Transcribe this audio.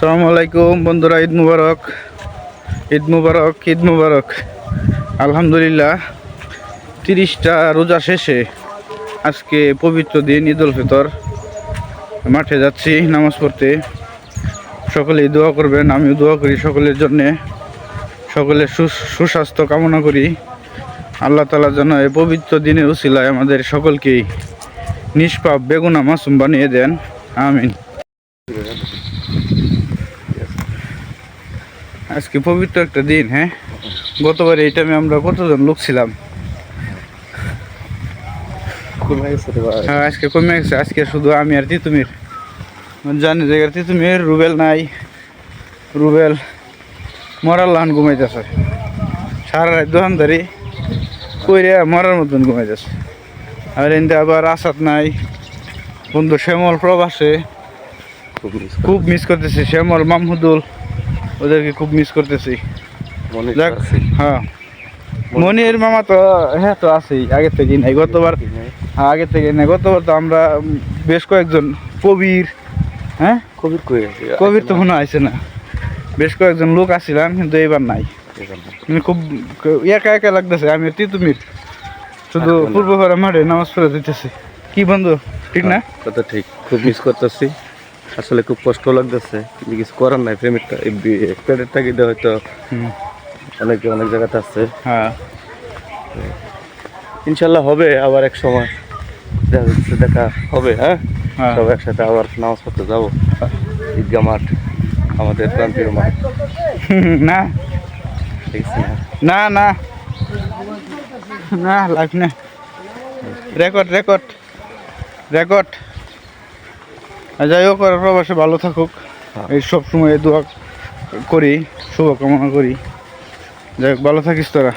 সালামু আলাইকুম, বন্ধুরা, ঈদ মুবারক। ঈদ মুবারক ঈদ মুবারক। আলহামদুলিল্লাহ, তিরিশটা রোজা শেষে আজকে পবিত্র দিন, ঈদ উল ফিতর। মাঠে যাচ্ছি, নামাজ পড়তে। সকলেই দোয়া করবেন, আমিও দোয়া করি সকলের জন্যে। সকলের সুস্বাস্থ্য কামনা করি। আল্লাহ তালা যেন এই পবিত্র দিনের উসিলায় আমাদের সকলকেই নিষ্পাপ, বেগুনা মাসুম বানিয়ে দেন। আমিন। আজকে পবিত্র একটা দিন হ্যাঁ? গতবার এই টাইমে আমরা কতজন লোক ছিলাম? হ্যাঁ আজকে কমে গেছে। আজকে শুধু আমি আর তিতুমির। জানি জায়গার তিতুমির রুবেল নাই। রুবেল মরার লান ঘুমাইতেছে। সারা রাত দোকানদারি কইরে মরার মতন ঘুমাইতেছে। আর এনতে আবার আসাদ নাই। বন্ধু শ্যামল প্রবাসে খুব মিস করতেছে। শ্যামল মামহুদুল। ওদেরকে খুব মিস করতেছি। যাক হ্যাঁ। মনির মামা তো হ্যাঁ তো আছেই আগে থেকেই নাই। গতবার হ্যাঁ আগে থেকে নাই। গতবার তো আমরা বেশ কয়েকজন কবির হ্যাঁ? কবির কই আছে? কবির তো মনে হয়েছে না। বেশ কয়েকজন লোক আসছিলাম কিন্তু এবার নাই। মানে খুব একা একা লাগতেছে। আমি তিতুমির। শুধু পূর্ব পাড়া মাঠে নামাজ পড়ে দিতেছি। কি বন্ধু ঠিক না? কথা ঠিক। খুব মিস করতেছি। আসলে খুব কষ্ট লাগতেছে। কিন্তু কিছু করার নাই প্রেমিকটা এই বি- পেটের হয়তো অনেকে অনেক জায়গাতে আছে। হ্যাঁ। ইনশাল্লাহ হবে আবার এক সময়। দেখা হবে হ্যাঁ? হ্যাঁ। সব একসাথে আবার নামাজ পড়তে যাব। ঈদগা মাঠ আমাদের প্রান্তীয় মাঠ। না। ঠিক আছে না না। না লাইফ না রেকর্ড রেকর্ড রেকর্ড যাই হোক ওরা প্রবাসে ভালো থাকুক। হ্যাঁ। এই সব সময় দোয়া করি শুভকামনা করি। যাই হোক ভালো থাকিস তোরা।